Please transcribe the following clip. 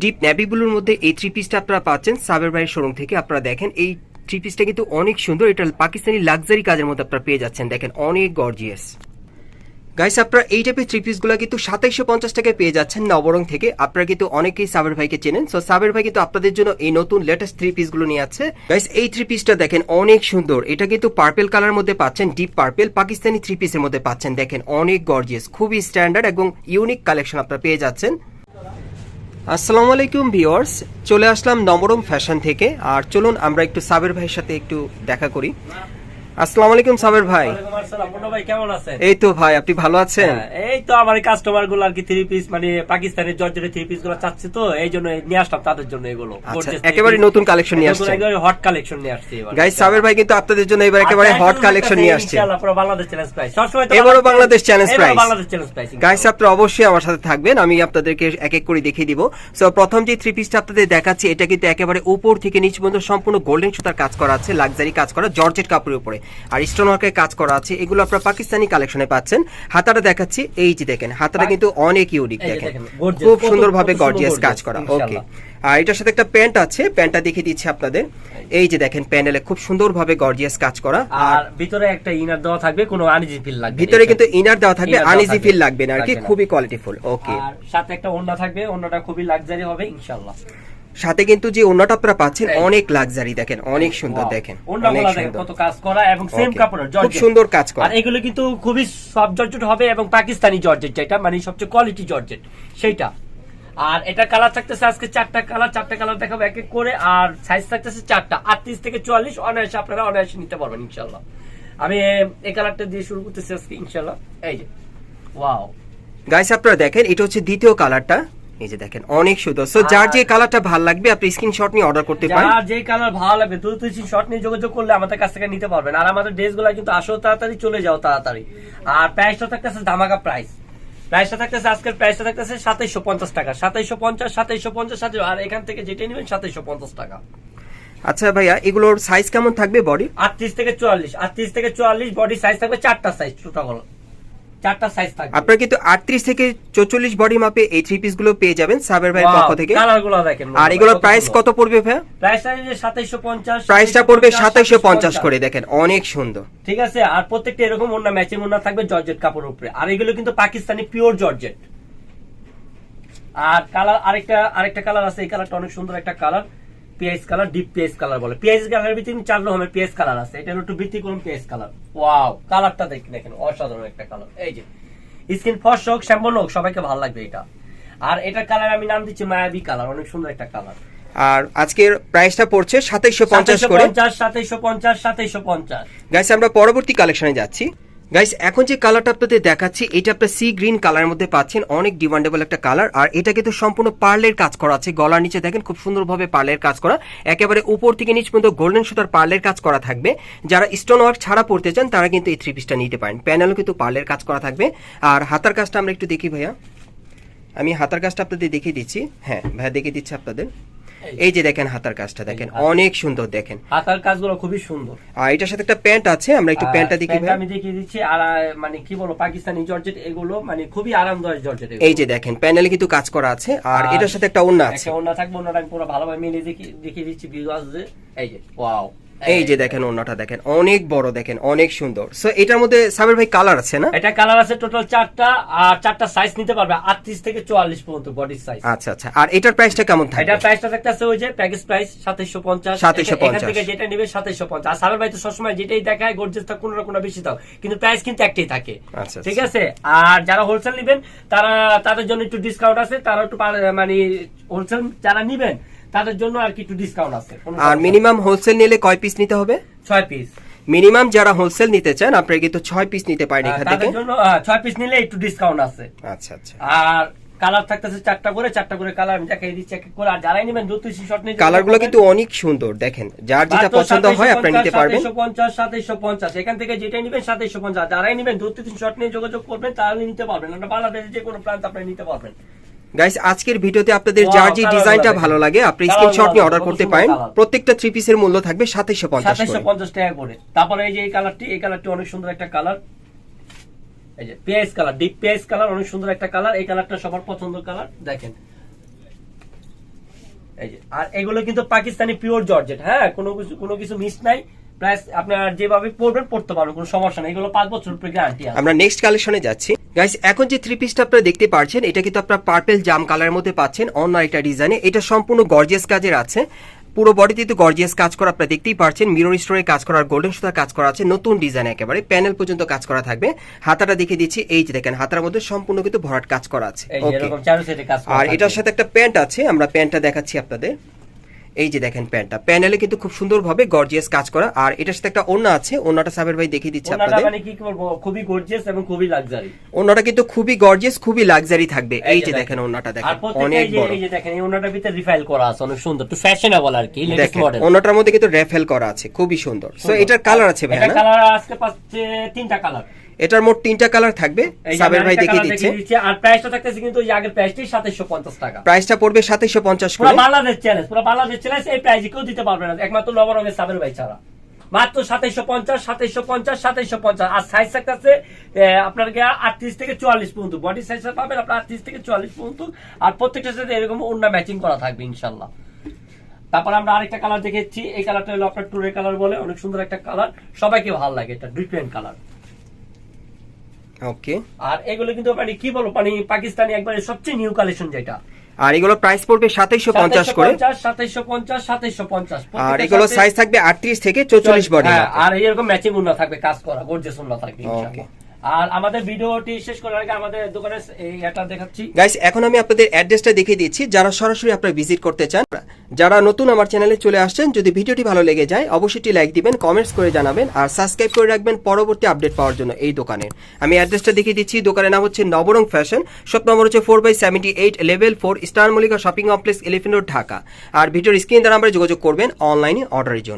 Deep navy ব্লুর মধ্যে এই থ্রি পিসটা আপনারা পাচ্ছেন সাবের ভাইয়ের শোরুম থেকে আপনারা দেখেন। এই থ্রি পিসটা কিন্তু অনেক সুন্দর, এটা পাকিস্তানি লাক্সারি কাজের মধ্যে আপনারা পেয়ে যাচ্ছেন, দেখেন, অনেক গর্জিয়াস গাইস আপনারা এই টাইপের থ্রি পিসগুলো কিন্তু সাতাইশশো পঞ্চাশ টাকায় পেয়ে যাচ্ছেন নবরং থেকে। আপনারা কিন্তু অনেকেই সাবের ভাইকে চেনেন। সো সাবের ভাই কিন্তু আপনাদের জন্য এই নতুন লেটেস্ট থ্রি পিসগুলো নিয়ে আছে। গাইস এই থ্রি পিসটা দেখেন, অনেক সুন্দর। এটা কিন্তু পার্পেল কালার মধ্যে পাচ্ছেন ডিপ পার্পেল পাকিস্তানি থ্রি পিসের মধ্যে পাচ্ছেন, দেখেন, অনেক গর্জিয়াস খুবই স্ট্যান্ডার্ড এবং ইউনিক কালেকশন আপনারা পেয়ে যাচ্ছেন। আসসালামু আলাইকুম ভিওর্স চলে আসলাম নবরম ফ্যাশন থেকে। আর চলুন, আমরা একটু সাবের ভাইয়ের সাথে একটু দেখা করি। আসসালামু আলাইকুম সাবের ভাই। আসসালাম, ভাই কেমন আছেন? এই তো ভাই আপনি ভালো আছেন? হ্যাঁ, এই তো আমার কাস্টমারগুলো আর কি থ্রি পিস মানে পাকিস্তানের জর্জের থ্রি পিসগুলো চাচ্ছে তো এই জন্য নিয়ে আসলাম তাদের জন্য এগুলো। আচ্ছা, একেবারে নতুন collection নিয়ে আসছেন। হট কালেকশন নিয়ে আসছি এবার। গাইস সাবের ভাই কিন্তু আপনাদের জন্য এবার একেবারে হট কালেকশন নিয়ে আসছে। ইনশাআল্লাহ পুরো বাংলাদেশ চ্যালেঞ্জ প্রাইস সবসময় তো বাংলাদেশ এবারও price। Bangladesh challenge price guys আপনারা অবশ্যই আমার সাথে থাকবেন আমি আপনাদেরকে এক এক করে দেখিয়ে দিব। সো প্রথম যে থ্রি পিসটা আপনাদের দেখাচ্ছি এটা কিন্তু একেবারে উপর থেকে নিচ পর্যন্ত সম্পূর্ণ গোল্ডেন সুতার কাজ করা আছে লাক্সারি কাজ করা জর্জেট কাপড়ের উপরে। আর স্টোন ওয়ার্কের কাজ করা আছে এগুলো আপনারা পাকিস্তানি কালেকশনে পাচ্ছেন। হাতাটা দেখাচ্ছি এই যে দেখেন হাতাটা কিন্তু অনেক ইউনিক দেখেন। খুব সুন্দরভাবে সুন্দর গর্জিয়াস কাজ করা ওকে আর এটার সাথে একটা প্যান্ট আছে প্যান্টটা দেখিয়ে দিচ্ছি আপনাদের। এই যে দেখেন প্যানেলে খুব সুন্দরভাবে গর্জিয়াস কাজ করা। আর ভিতরে একটা ইনার দেওয়া থাকবে কোনো আনইজি ফিল লাগবে ভিতরে কিন্তু ইনার দেওয়া থাকবে আনইজি ফিল লাগবে না আর কি খুবই কোয়ালিটিফুল ওকে আর সাথে একটা ওন্না থাকবে ওন্নাটা খুবই লাক্সারি হবে ইনশাআল্লাহ সাথে কিন্তু যে ওন্নাটা আপনারা পাচ্ছেন অনেক লাক্সারি দেখেন অনেক সুন্দর দেখেন অনেক সুন্দর। কত কাজ করা এবং সেম খুব সুন্দর কাজ করা। আর এগুলো কিন্তু খুবই সব জর্জেট হবে এবং পাকিস্তানি জর্জেট যেটা মানে সবচেয়ে কোয়ালিটি জর্জেট সেইটা। আর এটা কালার থাকতেছে আজকে চারটা কালার চারটা কালার দেখাবো এক এক করে আর সাইজ থাকতেছে চারটা আটত্রিশ থেকে চুয়াল্লিশ অনায়াসে আপনারা অনায়াসে নিতে পারবেন ইনশাল্লাহ আমি এই কালারটা দিয়ে শুরু করতেছি আজকে ইনশাল্লাহ এই যে ওয়াও গাইস আপনারা দেখেন এটা হচ্ছে দ্বিতীয় কালারটা এই যে দেখেন অনেক সুন্দর। সো যার যে কালারটা ভালো লাগবে আপনি স্ক্রিনশট নিয়ে অর্ডার করতে পারেন। যার যে কালার ভালো লাগবে শর্ট নিয়ে যোগাযোগ করলে আমাদের কাছ থেকে নিতে পারবেন। আর আমাদের ড্রেসগুলা কিন্তু আসো তাড়াতাড়ি চলে যাও তাড়াতাড়ি। আর প্রাইসটা থাকতেছে ধামাকা প্রাইস প্রাইসটা থাকতেছে আজকের প্রাইসটা থাকতেছে পঞ্চাশ টাকা। সাতাইশো পঞ্চাশ সাতাইশো পঞ্চাশ আর এখান থেকে যেটা নেবেন সাতাইশো পঞ্চাশ টাকা। আচ্ছা ভাইয়া এগুলোর সাইজ কেমন থাকবে বডি আটত্রিশ থেকে চুয়াল্লিশ। আটত্রিশ থেকে চুয়াল্লিশ বডি সাইজ থাকবে চারটা সাইজ টোটাল চারটা সাইজ থাকবে। আপনারা কিন্তু আটত্রিশ থেকে চৌচল্লিশ বডি মাপে এই থ্রি পিসগুলো পেয়ে যাবেন সাবের ভাইয়ের পক্ষ থেকে। কালারগুলো দেখেন। আর এগুলোর প্রাইস কত পড়বে ভাইয়া? প্রাইসটা সাতাইশো পঞ্চাশ প্রাইসটা পড়বে সাতাইশো পঞ্চাশ করে দেখেন অনেক সুন্দর। ঠিক আছে আর প্রত্যেকটা এরকম অন্য ম্যাচিং অন্য থাকবে জর্জেট কাপড়ের উপরে। আর এগুলো কিন্তু পাকিস্তানি পিওর জর্জেট। আর কালার আরেকটা আরেকটা কালার আছে এই কালারটা অনেক সুন্দর একটা colour PS colour deep PS colour বলে। পিএস কালারের ভিতরে চার রকমের পিএস কালার আছে। এটা হলো একটু ব্যতিক্রম পিএস কালার। ওয়াও কালারটা দেখেন দেখেন অসাধারণ একটা কালার। এই যে স্কিন ফর্স হোক শ্যাম্বল হোক সবাইকে ভালো লাগবে এটা। আর এটার কালার আমি নাম দিচ্ছি মায়াবী কালার অনেক সুন্দর একটা কালার। আর আজকের প্রাইসটা পড়ছে সাতাইশো পঞ্চাশ করে। সাতাইশো পঞ্চাশ সাতাইশো পঞ্চাশ আমরা পরবর্তী কালেকশনে যাচ্ছি। গাইস এখন যে কালারটা আপনাদের দেখাচ্ছি, এটা আপনার সি গ্রিন কালারের মধ্যে পাচ্ছেন। অনেক ডিমান্ডেবল একটা কালার আর এটা কিন্তু সম্পূর্ণ পার্লের কাজ করা আছে। গলার নিচে দেখেন, খুব সুন্দরভাবে পার্লের কাজ করা। একেবারে উপর থেকে নিচ পর্যন্ত গোল্ডেন সুতার পার্লের কাজ করা থাকবে। যারা স্টোন ওয়ার্ক ছাড়া পড়তে চান, তারা কিন্তু এই থ্রি পিসটা নিতে পারেন। প্যানেলও কিন্তু পার্লের কাজ করা থাকবে। আর হাতার কাজটা আমরা একটু দেখি ভাইয়া। আমি হাতার কাজটা আপনাদের দেখিয়ে দিচ্ছি। হ্যাঁ ভাইয়া দেখিয়ে দিচ্ছি আপনাদের। এই যে দেখেন হাতার কাজটা দেখেন অনেক সুন্দর দেখেন। হাতার কাজগুলো খুবই সুন্দর। আর এটার সাথে একটা প্যান্ট আছে আমরা একটু প্যান্টটা দেখি আমি দেখিয়ে দিচ্ছি আর মানে কি বলব পাকিস্তানি জর্জেট এগুলো মানে খুবই আরামদায়ক জর্জেট এই যে দেখেন প্যানেলে কিন্তু কাজ করা আছে আর এটার সাথে একটা ওন্না আছে। ওন্না থাকবে ওন্নাটা আমি পুরো ভালোভাবে মিলিয়ে দেখি দেখিয়ে দিচ্ছি ভিউয়ার্স যে এই যে ওয়াও এই যে দেখেন ওন্নাটা দেখেন অনেক বড় দেখেন অনেক সুন্দর। সো এটার মধ্যে সাবের ভাই কালার আছে না? এটা কালার আছে টোটাল চারটা আর চারটা সাইজ নিতে পারবে আটত্রিশ থেকে চুয়াল্লিশ পর্যন্ত বডির সাইজ আচ্ছা আচ্ছা। আর এটার প্রাইসটা কেমন থাকবে? এটা প্রাইসটা থাকতেছে ওই যে প্যাকেজ প্রাইস সাতাইশো পঞ্চাশ। 2750 এখান থেকে যেটা নেবে পঞ্চাশ। আর সাবের ভাই তো সবসময় যেটাই দেখায় গর্জেস থাক কোনো কোনো বেশি থাক কিন্তু প্রাইস কিন্তু একটাই থাকে। আচ্ছা, ঠিক আছে? আর যারা হোলসেল নেবেন তারা তাদের জন্য একটু ডিসকাউন্ট আছে। তারা একটু মানে হোলসেল যারা নিবেন তাদের জন্য আর কি একটু ডিসকাউন্ট আছে। আর মিনিমাম হোলসেল নিলে কয় পিস নিতে হবে? ছয় পিস মিনিমাম যারা হোলসেল নিতে চান আপনারা কিন্তু ছয় পিস নিতে পারেন এখান থেকে। ছয় পিস নিলে একটু ডিসকাউন্ট আছে। আচ্ছা আচ্ছা। আর কালার থাকতেছে চারটা করে চারটা করে কালার আমি দেখাই দিচ্ছি এক করে। আর যারাই নেবেন শর্ট নিয়ে কালারগুলো কিন্তু অনেক সুন্দর দেখেন। যার যেটা পছন্দ হয় আপনারা নিতে পারবেন। পঞ্চাশ সাতাইশো পঞ্চাশ। এখান থেকে যেটাই নেবেন সাতাইশো পঞ্চাশ। যারাই নেবেন তিন শর্ট নিয়ে যোগাযোগ করবেন তাহলে নিতে পারবেন। আমরা বাংলাদেশের যে কোনো প্রান্ত আপনি নিতে পারবেন। গাইস আজকের ভিডিওতে আপনাদের যার যে ডিজাইনটা ভালো লাগে আপনি স্ক্রিনশট নিয়ে অর্ডার করতে পারেন। প্রত্যেকটা থ্রি পিসের মূল্য থাকবে সাতাইশো পঞ্চাশ সাতাইশো পঞ্চাশ টাকা করে। তারপরে এই যে এই কালারটি এই কালারটি অনেক সুন্দর একটা কালার এই যে পেঁয়াজ কালার ডিপ পেঁয়াজ কালার অনেক সুন্দর একটা কালার এই কালারটা সবার পছন্দ কালার দেখেন। এই যে আর এগুলো কিন্তু পাকিস্তানি পিওর জর্জেট হ্যাঁ? কোনো কিছু কোনো কিছু মিস নাই। প্লাস আপনার যেভাবে পড়বেন পড়তে পারবেন কোনো সমস্যা নেই। এগুলো পাঁচ বছর উপরে গ্যারান্টি আছে। আমরা নেক্সট কালেকশনে যাচ্ছি। গাইস এখন যে থ্রি পিসটা আপনারা দেখতে পাচ্ছেন এটা কিন্তু আপনারা পার্পেল জাম কালারের মধ্যে পাচ্ছেন। অন্য একটা ডিজাইনে এটা সম্পূর্ণ গর্জিয়াস কাজের আছে। পুরো বডিতে তো গর্জিয়াস কাজ করা আপনারা দেখতেই পাচ্ছেন মিরর স্টোরে কাজ করার গোল্ডেন সুতার কাজ করা আছে। নতুন ডিজাইন একেবারে। প্যানেল পর্যন্ত কাজ করা থাকবে। হাতাটা দেখে দিচ্ছি। এই যে দেখেন হাতার মধ্যে সম্পূর্ণ কিন্তু ভরাট কাজ করা আছে। ওকে এরকম চারো সেটে কাজ আর এটার সাথে একটা প্যান্ট আছে। আমরা প্যান্টটা দেখাচ্ছি আপনাদের। এই যে দেখেন প্যান্টটা। প্যানেলে কিন্তু খুব সুন্দরভাবে গর্জিয়াস কাজ করা। আর এটার সাথে একটা ওন্না আছে। ওন্নাটা সাবের ভাই দেখিয়ে দিচ্ছে আপনাদের। মানে কি করব খুবই গর্জিয়াস এবং খুবই লাক্সারি ওন্নাটা কিন্তু খুবই গর্জিয়াস খুবই লাক্সারি থাকবে। এই যে দেখেন। ওন্নাটা দেখেন। অনেক এই যে বড়। এই যে দেখেন এই ওনাটার ভিতরে রিফাইল করা আছে। অনেক সুন্দর। একটু ফ্যাশনেবল আর কি লেটেস্ট মডেল ওন্নাটার মধ্যে কিন্তু র্যাফেল করা আছে। খুবই সুন্দর। সো এটার কালার আছে ভাই এটা না? কালার আজকে পাচ্ছে তিনটা কালার এটার মোট তিনটা কালার থাকবে। সাবের ভাই দেখিয়ে দিচ্ছে। আর প্রাইসটা থাকতেছে কিন্তু ওই আগের সাতাইশো পঞ্চাশ টাকা। প্রাইসটা পড়বে সাতাইশো পঞ্চাশ পুরো বাংলাদেশ চ্যালেঞ্জ পুরো বাংলাদেশ চ্যালেঞ্জ এই প্রাইজে কেউ দিতে পারবে না। একমাত্র নবরঙের সাবের ভাই ছাড়া। মাত্র সাতাইশো পঞ্চাশ সাতাইশো পঞ্চাশ সাতাইশো পঞ্চাশ। আর সাইজ থাকতেছে আপনার আটত্রিশ থেকে চুয়াল্লিশ পর্যন্ত। বডি সাইজ পাবেন আপনার আটত্রিশ থেকে চুয়াল্লিশ পর্যন্ত। আর প্রত্যেকটা সাথে এরকম অন্য ম্যাচিং করা থাকবে ইনশাল্লাহ তারপর আমরা আরেকটা কালার দেখেছি এই কালারটা হলো আপনার টুরের কালার বলে অনেক সুন্দর একটা কালার সবাইকে ভালো লাগে এটা ডিফারেন্ট কালার ওকে আর এগুলো কিন্তু মানে কি বলব মানে পাকিস্তানি একবারে সবচেয়ে নিউ কালেকশন যেটা। আর এগুলো প্রাইস পড়বে সাতাইশো পঞ্চাশ করে। সাতাইশো পঞ্চাশ সাতাইশো পঞ্চাশ। আর এগুলো সাইজ থাকবে আটত্রিশ থেকে চৌচল্লিশ বডি হ্যাঁ, আর এরকম ম্যাচিং উন্না থাকবে কাজ করা গর্জেস উন্না থাকবে ইনশাআল্লাহ। আর আমাদের গাইস এখন আমি আপনাদের দেখিয়ে দিচ্ছি। যারা সরাসরি ভিজিট করতে চান, যারা নতুন আমার চ্যানেলে চলে আসছেন, যদি ভিডিওটি ভালো লেগে যায়, অবশ্যই লাইক দিবেন কমেন্টস করে জানাবেন, আর সাবস্ক্রাইব করে রাখবেন পরবর্তী আপডেট পাওয়ার জন্য এই দোকানের আমি দেখিয়ে দিচ্ছি। দোকানের নাম হচ্ছে নবরং ফ্যাশন শপ নম্বর হচ্ছে four by seventy eight level four shopping complex Dhaka আর ভিডিওর স্ক্রিন দ্বারা যোগাযোগ করবেন অনলাইনে অর্ডারের জন্য।